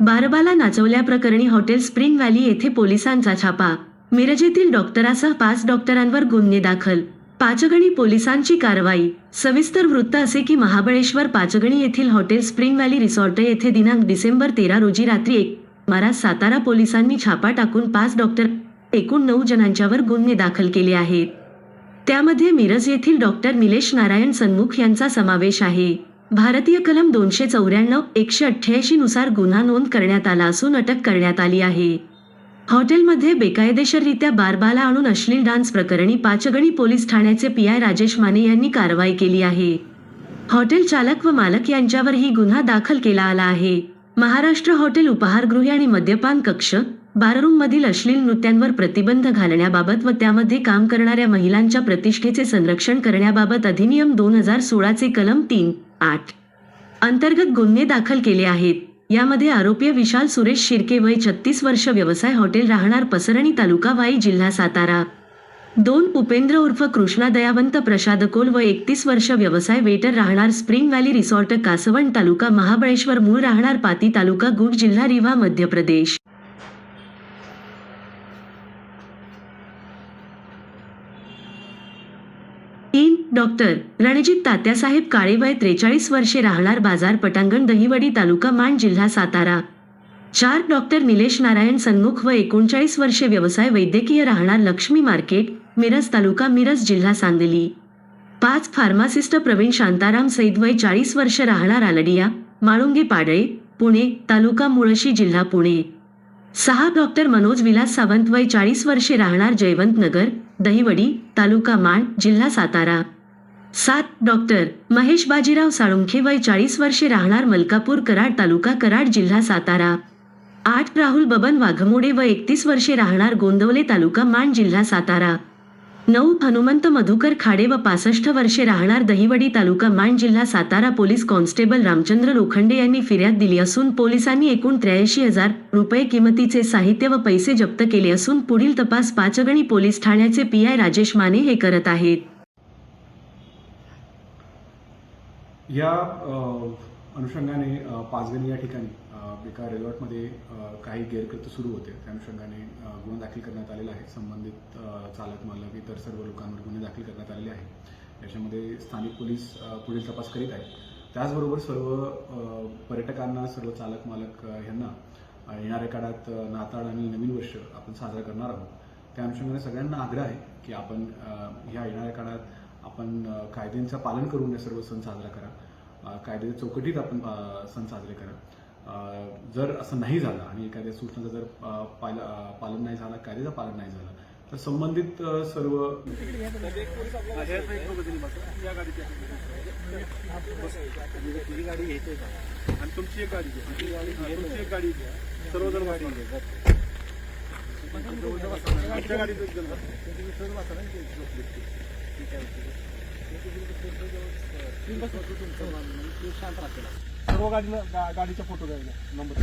बारबाला नाचवल्याप्रकरणी hotel spring valley येथे पोलिसांचा छापा. मिरज येथील डॉक्टरासह पाच डॉक्टरांवर गुन्हे दाखल. पाचगणी पोलिसांची कारवाई. सविस्तर वृत्त असे की महाबळेश्वर पाचगणी येथील हॉटेल स्प्रिंग व्हॅली रिसॉर्ट येथे दिनांक डिसेंबर तेरा रोजी रात्री एक मारा सातारा पोलिसांनी छापा टाकून पाच डॉक्टर एकूण नऊ जणांच्यावर गुन्हे दाखल केले आहेत. त्यामध्ये मिरज येथील डॉक्टर निलेश नारायण सन्मुख यांचा समावेश आहे. भारतीय कलम दोनशे चौऱ्याण्णव एकशे अठ्ठ्याऐंशी नुसार गुन्हा नोंद करण्यात आला असून अटक करण्यात आली आहे. हॉटेलमध्ये बेकायदेशीररित्या बारबाला आणून अश्लील डान्स प्रकरणी पाचगणी पोलीस ठाण्याचे पी आय राजेश माने यांनी कारवाई केली आहे. हॉटेल चालक व मालक यांच्यावरही गुन्हा दाखल केला आला आहे. महाराष्ट्र हॉटेल उपहारगृहे आणि मद्यपान कक्ष बाररूममधील अश्लील नृत्यांवर प्रतिबंध घालण्याबाबत व त्यामध्ये काम करणाऱ्या महिलांच्या प्रतिष्ठेचे संरक्षण करण्याबाबत अधिनियम दोन हजार सोळाचे कलम तीन आठ. अंतर्गत गुन्हे दाखल केले आहेत. यामध्ये आरोपी विशाल सुरेश शिर्के वय छत्तीस वर्ष व्यवसाय हॉटेल राहणार पसरणी तालुका वाई जिल्हा सातारा. दोन उपेंद्र उर्फ कृष्णा दयावंत प्रसाद कोल व एकतीस वर्ष व्यवसाय वेटर राहणार spring valley resort Kasvan taluka Mahabaleshwar मूळ राहणार पाती तालुका गुड जिल्हा रिवा मध्य प्रदेश तीन डॉक्टर रणजित तात्यासाहेब काळेवय त्रेचाळीस वर्षे राहणार बाजार पटांगण दहिवडी तालुका माण जिल्हा सातारा. चार डॉक्टर निलेश नारायण सन्मुख व एकोणचाळीस वर्षे व्यवसाय वैद्यकीय राहणार लक्ष्मी मार्केट मिरज तालुका मिरज जिल्हा सांगली. पाच फार्मासिस्ट प्रवीण शांताराम सईद वय चाळीस वर्ष राहणार आलडिया माळुंगे पाडळे पुणे तालुका मुळशी जिल्हा पुणे. सहा डॉक्टर मनोज विलास सावंत वय चाळीस वर्षे राहणार जयवंत नगर दहिवडी तालुका माण जिल्हा सातारा. सात डॉक्टर महेश बाजीराव साळुंखे वय चाळीस वर्षे राहणार मलकापूर कराड तालुका कराड जिल्हा सातारा. आठ राहुल बबन वाघमोडे व एकतीस वर्षे राहणार गोंदवले तालुका माण जिल्हा सातारा. नऊ हनुमंत मधुकर खाडे व पासष्ट वर्षे राहणार दहिवडी तालुका माण जिल्हा सातारा पोलीस कॉन्स्टेबल रामचंद्र लोखंडे यांनी फिर्याद दिली असून पोलिसांनी एकूण त्र्याऐंशी हजार रुपये किमतीचे साहित्य व पैसे जप्त केले असून पुढील तपास पाचगणी पोलीस ठाण्याचे पी आय राजेश माने हे करत आहेत. या अनुषंगाने पाचगणी या ठिकाणी एका रेझॉर्टमध्ये काही गैरकृत्य सुरू होते. त्या अनुषंगाने गुन्हा दाखल करण्यात आलेला आहे. संबंधित चालक मालक इतर सर्व लोकांवर गुन्हे दाखल करण्यात आलेले आहे याच्यामध्ये स्थानिक पोलीस पुढील तपास करीत आहेत. त्याचबरोबर सर्व पर्यटकांना सर्व चालक मालक यांना येणाऱ्या काळात नाताळ आणि नवीन वर्ष आपण साजरा करणार आहोत. त्या अनुषंगाने सगळ्यांना आग्रह आहे की आपण ह्या येणाऱ्या काळात आपण कायद्यांचं पालन करून हे सर्व सण साजरा करा. कायद्याच्या चौकटीत आपण सण साजरे करा. जर असं नाही झालं आणि एखाद्या सूचनाचं जर पाल- पालन नाही झालं कायद्याचं पालन नाही झालं तर संबंधित सर्व गाडी घ्यायची आणि तुमची एक गाडी घ्या. तुमची एक गाडी घ्या सर्वजण गाडी घ्या आमच्या गाडीत एक सर्व गाडीनं गा- गाडीचा फोटो घ्यायला. नंबर.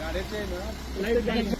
गाड्याचे ना